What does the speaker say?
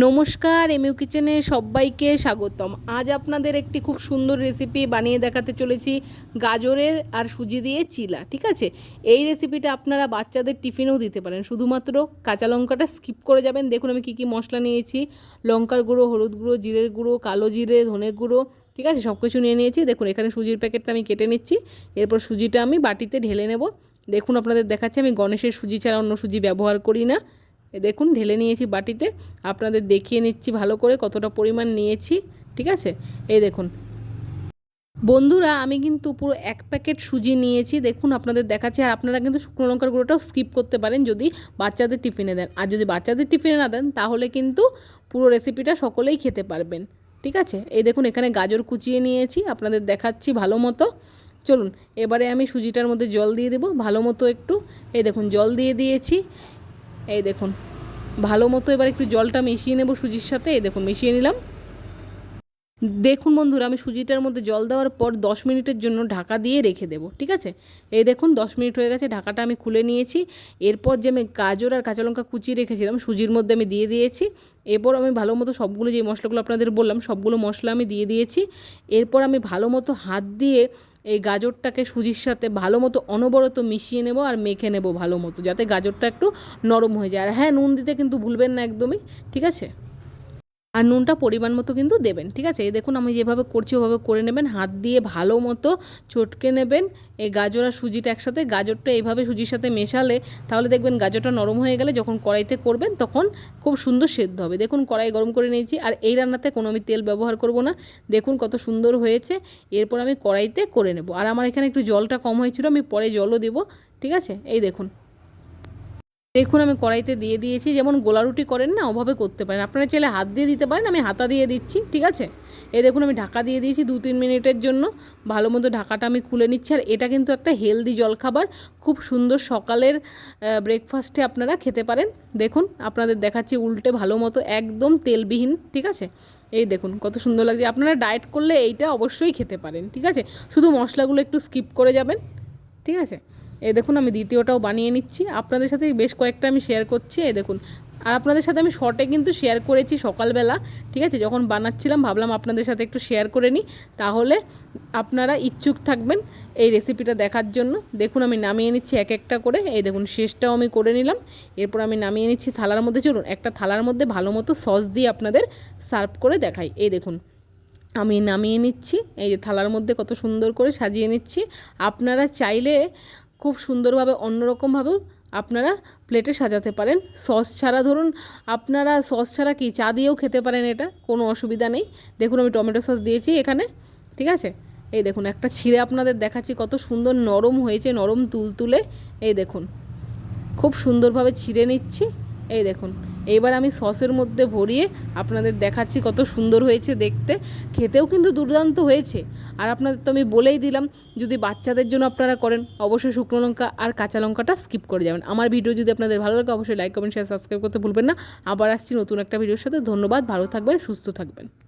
নমস্কার, এমইউ কিচেনে সবাইকে স্বাগতম। আজ আপনাদের একটি খুব সুন্দর রেসিপি বানিয়ে দেখাতে চলেছি গাজরের আর সুজি দিয়ে চিলা, ঠিক আছে? এই রেসিপিটা আপনারা বাচ্চাদের টিফিনেও দিতে পারেন। শুধুমাত্র কাঁচা লঙ্কাটা স্কিপ করে যাবেন। দেখুন, আমি কী কী মশলা নিয়েছি। লঙ্কার গুঁড়ো, হলুদ গুঁড়ো, জিরের গুঁড়ো, কালো জিরে ধনের গুঁড়ো, ঠিক আছে? সব কিছু নিয়ে নিয়েছি। দেখুন, এখানে সুজির প্যাকেটটা আমি কেটে নিচ্ছি। এরপর সুজিটা আমি বাটিতে ঢেলে নেব। দেখুন, আপনাদের দেখাচ্ছি, আমি গণেশের সুজি ছাড়া অন্য সুজি ব্যবহার করি না। দেখুন, ঢেলে নিয়েছি বাটিতে। আপনাদের দেখিয়ে নিচ্ছি ভালো করে কতটা পরিমাণ নিয়েছি, ঠিক আছে? এই দেখুন। বন্ধুরা, আমি কিন্তু পুরো এক প্যাকেট সুজি নিয়েছি। দেখুন, আপনাদের দেখাচ্ছি। আর আপনারা কিন্তু শুকনো লঙ্কার গুঁড়োটাও স্কিপ করতে পারেন যদি বাচ্চাদের টিফিনে দেন। আর যদি বাচ্চাদের টিফিনে না দেন, তাহলে কিন্তু পুরো রেসিপিটা সকলেই খেতে পারবেন, ঠিক আছে? এই দেখুন, এখানে গাজর কুচিয়ে নিয়েছি। আপনাদের দেখাচ্ছি ভালো মতো। চলুন, এবারে আমি সুজিটার মধ্যে জল দিয়ে দেবো। ভালো মতো একটু, এই দেখুন, জল দিয়ে দিয়েছি। এই দেখুন, ভালো মতো এবার একটু জলটা মিশিয়ে নেব সুজির সাথে। এই দেখুন, মিশিয়ে নিলাম। দেখুন বন্ধুরা, আমি সুজিটার মধ্যে জল দেওয়ার পর দশ মিনিটের জন্য ঢাকা দিয়ে রেখে দেবো, ঠিক আছে? এই দেখুন, দশ মিনিট হয়ে গেছে, ঢাকাটা আমি খুলে নিয়েছি। এরপর যে আমি গাজর আর কাঁচা লঙ্কা কুচিয়ে রেখেছিলাম, সুজির মধ্যে আমি দিয়ে দিয়েছি। এরপর আমি ভালো মতো সবগুলো যে মশলাগুলো আপনাদের বললাম, সবগুলো মশলা আমি দিয়ে দিয়েছি। এরপর আমি ভালো মতো হাত দিয়ে এই গাজরটাকে সুজির সাথে ভালো মতো অনবরত মিশিয়ে নেব আর মেখে নেব ভালো মতো, যাতে গাজরটা একটু নরম হয়ে যায়। আর হ্যাঁ নুন দিতে কিন্তু ভুলবেন না একদমই, ঠিক আছে? আর নুনটা পরিমাণ মতো কিন্তু দেবেন, ঠিক আছে? এই দেখুন আমি যেভাবে করছি, ওভাবে করে নেবেন। হাত দিয়ে ভালো মতো চটকে নেবেন। এই গাজর আর সুজিটা একসাথে, গাজরটা এইভাবে সুজির সাথে মেশালে তাহলে দেখবেন গাজরটা নরম হয়ে গেলে যখন কড়াইতে করবেন তখন খুব সুন্দর সেদ্ধ হবে। দেখুন কড়াই গরম করে নিয়েছি, আর এই রান্নাতে কোনো আমি তেল ব্যবহার করব না। দেখুন কত সুন্দর হয়েছে। এরপর আমি কড়াইতে করে নেব। আর আমার এখানে একটু জলটা কম হয়েছিল, আমি পরে জলও দেবো, ঠিক আছে? এই দেখুন। দেখুন, আমি কড়াইতে দিয়ে দিয়েছি। যেমন গোলা রুটি করেন না, ওভাবে করতে পারেন। আপনারা চাইলে হাত দিয়ে দিতে পারেন, আমি হাতা দিয়ে দিচ্ছি, ঠিক আছে? এই দেখুন, আমি ঢাকা দিয়ে দিয়েছি দু তিন মিনিটের জন্য। ভালো মতো ঢাকাটা আমি খুলে নিচ্ছি। আর এটা কিন্তু একটা হেলদি জলখাবার। খুব সুন্দর সকালের ব্রেকফাস্টে আপনারা খেতে পারেন। দেখুন, আপনাদের দেখাচ্ছি উল্টে ভালো মতো একদম তেলবিহীন, ঠিক আছে? এই দেখুন, কত সুন্দর লাগছে। আপনারা ডায়েট করলে এইটা অবশ্যই খেতে পারেন, ঠিক আছে? শুধু মশলাগুলো একটু স্কিপ করে যাবেন, ঠিক আছে? এই দেখুন, আমি দ্বিতীয়টাও বানিয়ে নিচ্ছি। আপনাদের সাথে বেশ কয়েকটা আমি শেয়ার করছি, এই দেখুন। আর আপনাদের সাথে আমি শর্টে কিন্তু শেয়ার করেছি সকালবেলা, ঠিক আছে? যখন বানাচ্ছিলাম, ভাবলাম আপনাদের সাথে একটু শেয়ার করে নিই। তাহলে আপনারা ইচ্ছুক থাকবেন এই রেসিপিটা দেখার জন্য। দেখুন, আমি নামিয়ে নিচ্ছি এক একটা করে। এই দেখুন, শেষটাও আমি করে নিলাম। এরপর আমি নামিয়ে নিচ্ছি থালার মধ্যে। চলুন, একটা থালার মধ্যে ভালো মতো সস দিয়ে আপনাদের সার্ভ করে দেখাই। এই দেখুন, আমি নামিয়ে নিচ্ছি। এই যে থালার মধ্যে কত সুন্দর করে সাজিয়ে নিচ্ছি। আপনারা চাইলে খুব সুন্দরভাবে, অন্যরকমভাবেও আপনারা প্লেটে সাজাতে পারেন। সস ছাড়া ধরুন, আপনারা সস ছাড়া কি চা দিয়েও খেতে পারেন এটা? কোনো অসুবিধা নেই। দেখুন আমি টমেটো সস দিয়েছি এখানে, ঠিক আছে? এই দেখুন, একটা ছিঁড়ে আপনাদের দেখাচ্ছি কত সুন্দর নরম হয়েছে, নরম তুলতুলে। এই দেখুন, খুব সুন্দরভাবে ছিঁড়ে নিচ্ছি। এই দেখুন এইবার আমি সসের মধ্যে ভরিয়ে আপনাদের দেখাচ্ছি কত সুন্দর হয়েছে দেখতে। খেতেও কিন্তু দুর্দান্ত হয়েছে। আর আপনাদের তো আমি বলেই দিলাম, যদি বাচ্চাদের জন্য আপনারা করেন, অবশ্যই শুকনো লঙ্কা আর কাঁচা লঙ্কাটা স্কিপ করে যাবেন। আমার ভিডিও যদি আপনাদের ভালো লাগে, অবশ্যই লাইক কমেন্ট শেয়ার সাবস্ক্রাইব করতে ভুলবেন না। আবার আসছি নতুন একটা ভিডিওর সাথে। ধন্যবাদ, ভালো থাকবেন, সুস্থ থাকবেন।